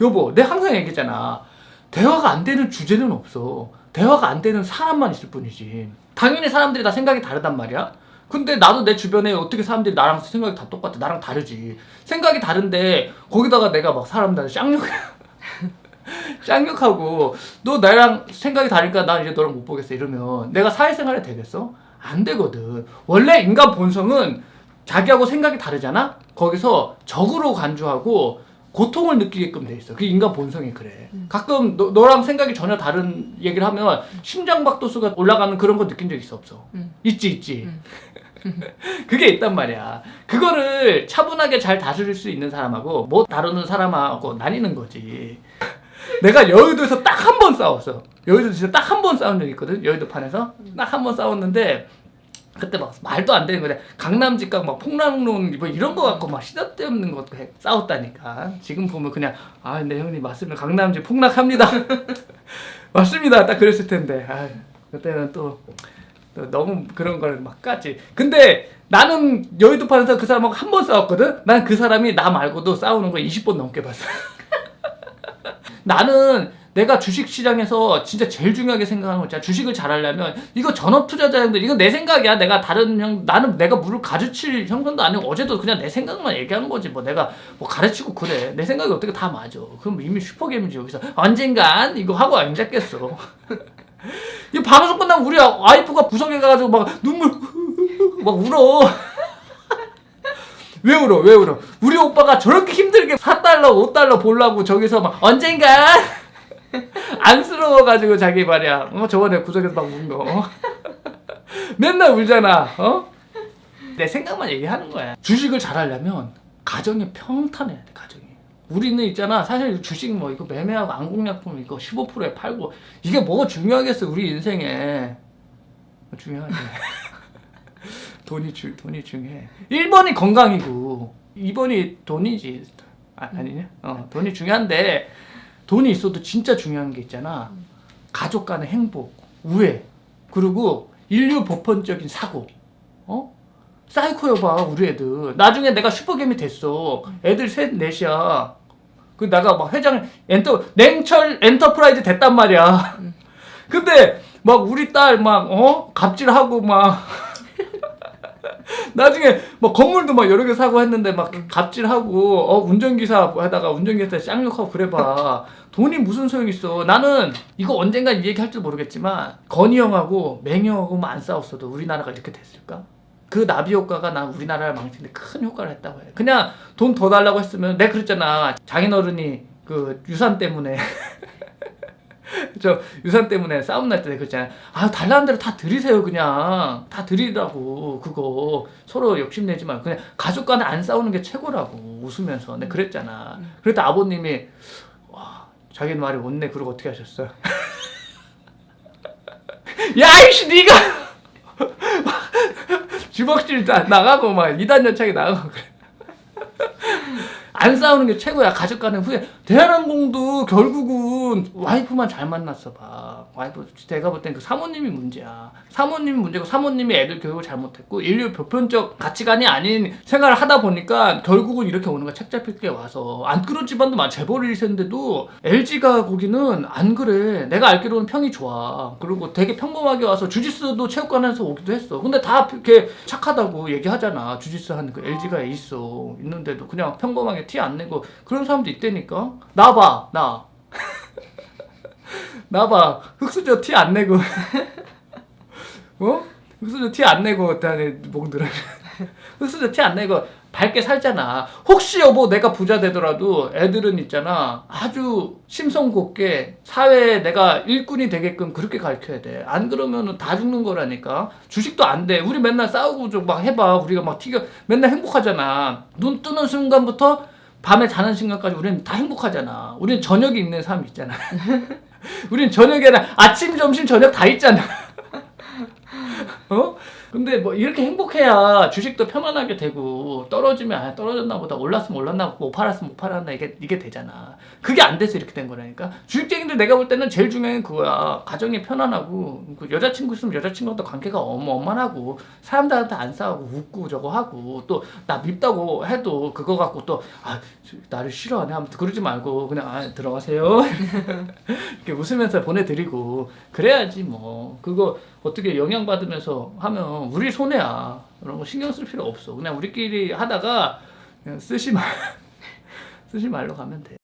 여보, 내가 항상 얘기했잖아. 대화가 안 되는 주제는 없어. 대화가 안 되는 사람만 있을 뿐이지. 당연히 사람들이 다 생각이 다르단 말이야. 근데 나도 내 주변에 어떻게 사람들이 나랑 생각이 다 똑같아. 나랑 다르지. 생각이 다른데 거기다가 내가 막 사람들한테 쌍욕 쌍욕하고 너 나랑 생각이 다르니까 난 이제 너랑 못 보겠어 이러면 내가 사회생활에 되겠어? 안 되거든. 원래 인간 본성은 자기하고 생각이 다르잖아? 거기서 적으로 간주하고 고통을 느끼게끔 돼 있어. 그 인간 본성이 그래. 가끔 너, 너랑 생각이 전혀 다른 얘기를 하면 심장박도수가 올라가는 그런 거 느낀 적 있어 없어? 음. 있지 있지. 그게 있단 말이야. 그거를 차분하게 잘 다스릴 수 있는 사람하고 못 다루는 사람하고 나뉘는 거지. 내가 여의도에서 딱 한 번 싸웠어. 여의도 진짜 딱 한 번 싸운 적 있거든. 여의도 판에서 딱 한 번 싸웠는데 그때 막 말도 안 되는 거래. 강남 직각 막 폭락론 뭐 이런 거 갖고 막 시다때없는 거 해- 싸웠다니까. 지금 보면 그냥 아, 네 형님 맞습니다. 강남지 폭락합니다. 맞습니다. 딱 그랬을 텐데. 아, 그때는 또, 또 너무 그런 걸막 깠지. 근데 나는 여의도 판에서 그 사람하고 한 번 싸웠거든. 난 그 사람이 나 말고도 싸우는 거 20번 넘게 봤어. 나는 내가 주식 시장에서 진짜 제일 중요하게 생각하는 거 있잖아. 주식을 잘하려면 이거 전업 투자자형들 이거 내 생각이야. 내가 다른 형 나는 내가 물을 가르칠 형편도 아니고 어제도 그냥 내 생각만 얘기하는 거지. 뭐 내가 뭐 가르치고 그래. 내 생각이 어떻게 다 맞아. 그럼 이미 슈퍼게임이지 여기서 언젠간 이거 하고 앉았겠어. 이 방송 끝나면 우리 와이프가 구석에 가가지고 막 눈물 막 울어. 왜 울어? 왜 울어? 우리 오빠가 저렇게 힘들게 4달러, 5달러 보려고 저기서 막 언젠가 안쓰러워가지고 자기 말이야. 어, 저번에 구석에서 막 운 거. 어? 맨날 울잖아. 어? 내 생각만 얘기하는 거야. 주식을 잘하려면 가정이 평탄해야 돼, 가정이. 우리는 있잖아. 사실 주식 뭐 이거 매매하고 안공약품 이거 15%에 팔고 이게 뭐가 중요하겠어, 우리 인생에. 중요하지. 돈이 주, 돈이 중요해. 1번이 건강이고 2번이 돈이지. 아, 아니냐? 어, 돈이 중요한데 돈이 있어도 진짜 중요한 게 있잖아. 가족 간의 행복, 우애, 그리고 인류 보편적인 사고. 어? 사이코 여봐 우리 애들. 나중에 내가 슈퍼게임이 됐어. 애들 셋 넷이야. 그 내가 막 회장을 엔터 냉철 엔터프라이즈 됐단 말이야. 근데 막 우리 딸 막 어? 갑질하고 막 나중에 뭐 건물도 막 여러 개 사고 했는데 막 갑질하고 어 운전기사 하다가 운전기사 쌍욕하고 그래봐. 돈이 무슨 소용 있어? 나는 이거 언젠가 이 얘기 할줄 모르겠지만 건희 형하고 맹희 형하고만 안 싸웠어도 우리나라가 이렇게 됐을까? 그 나비 효과가 난 우리나라를 망치는데 큰 효과를 했다고 해. 그냥 돈 더 달라고 했으면 내가 그랬잖아. 장인어른이 그 유산 때문에 저 유산 때문에 싸움 날 때 그랬잖아요. 아 달라는 대로 다 드리세요 그냥 다 드리라고 그거 서로 욕심내지 말고 그냥 가족 간에 안 싸우는 게 최고라고 웃으면서 내가 그랬잖아. 그랬다 아버님이 와 자기 말이 못네 그러고 어떻게 하셨어? 야이씨 네가 주먹질 다 나가고 막 이단 연착이 나가고 그래. 안 싸우는 게 최고야. 가족 간의 후회. 대한항공도 결국은 와이프만 잘 만났어 봐. 와이프 내가 볼 땐 그 사모님이 문제야. 사모님이 문제고 사모님이 애들 교육을 잘못했고 인류 보편적 가치관이 아닌 생활을 하다 보니까 결국은 이렇게 오는 거야. 책 잡힐 게 와서. 안 그런 집안도 많아. 재벌 1세인데도 LG가 거기는 안 그래. 내가 알기로는 평이 좋아. 그리고 되게 평범하게 와서 주짓수도 체육관에서 오기도 했어. 근데 다 이렇게 착하다고 얘기하잖아. 주짓수 하는 그 LG가 있어. 있는데도 그냥 평범하게 티 안 내고 그런 사람도 있다니까. 나 봐 나. 나 봐 흑수저 티 안 내고. 어? 흑수저 티 안 내고 다니 몽들어 흑수저 티 안 내고 밝게 살잖아. 혹시 여보 내가 부자 되더라도 애들은 있잖아. 아주 심성 곱게 사회에 내가 일꾼이 되게끔 그렇게 가르쳐야 돼 안 그러면은 다 죽는 거라니까. 주식도 안 돼. 우리 맨날 싸우고 좀 막 해봐. 우리가 막 튀겨. 맨날 행복하잖아. 눈 뜨는 순간부터 밤에 자는 순간까지 우리는 다 행복하잖아 우리는 저녁이 있는 사람 있잖아 우린 저녁에는 아침, 점심, 저녁 다 있잖아. 어? 근데 뭐 이렇게 행복해야 주식도 편안하게 되고 떨어지면 아 떨어졌나 보다 올랐으면 올랐나 못 팔았으면 못 팔았나 이게 이게 되잖아. 그게 안 돼서 이렇게 된 거라니까. 주식쟁이들 내가 볼 때는 제일 중요한 게 그거야. 가정이 편안하고 그 여자친구 있으면 여자친구తో 관계가 어머 원만하고 사람들한테 안 싸우고 웃고 저거 하고 또 나 밉다고 해도 그거 갖고 또 아 나를 싫어하네 아무튼 그러지 말고 그냥 아 들어가세요 이렇게 웃으면서 보내드리고 그래야지 뭐 그거 어떻게 영향받으면서 하면 우리 손해야. 그런 거 신경 쓸 필요 없어. 그냥 우리끼리 하다가 그냥 쓰지 말 쓰지 말로 가면 돼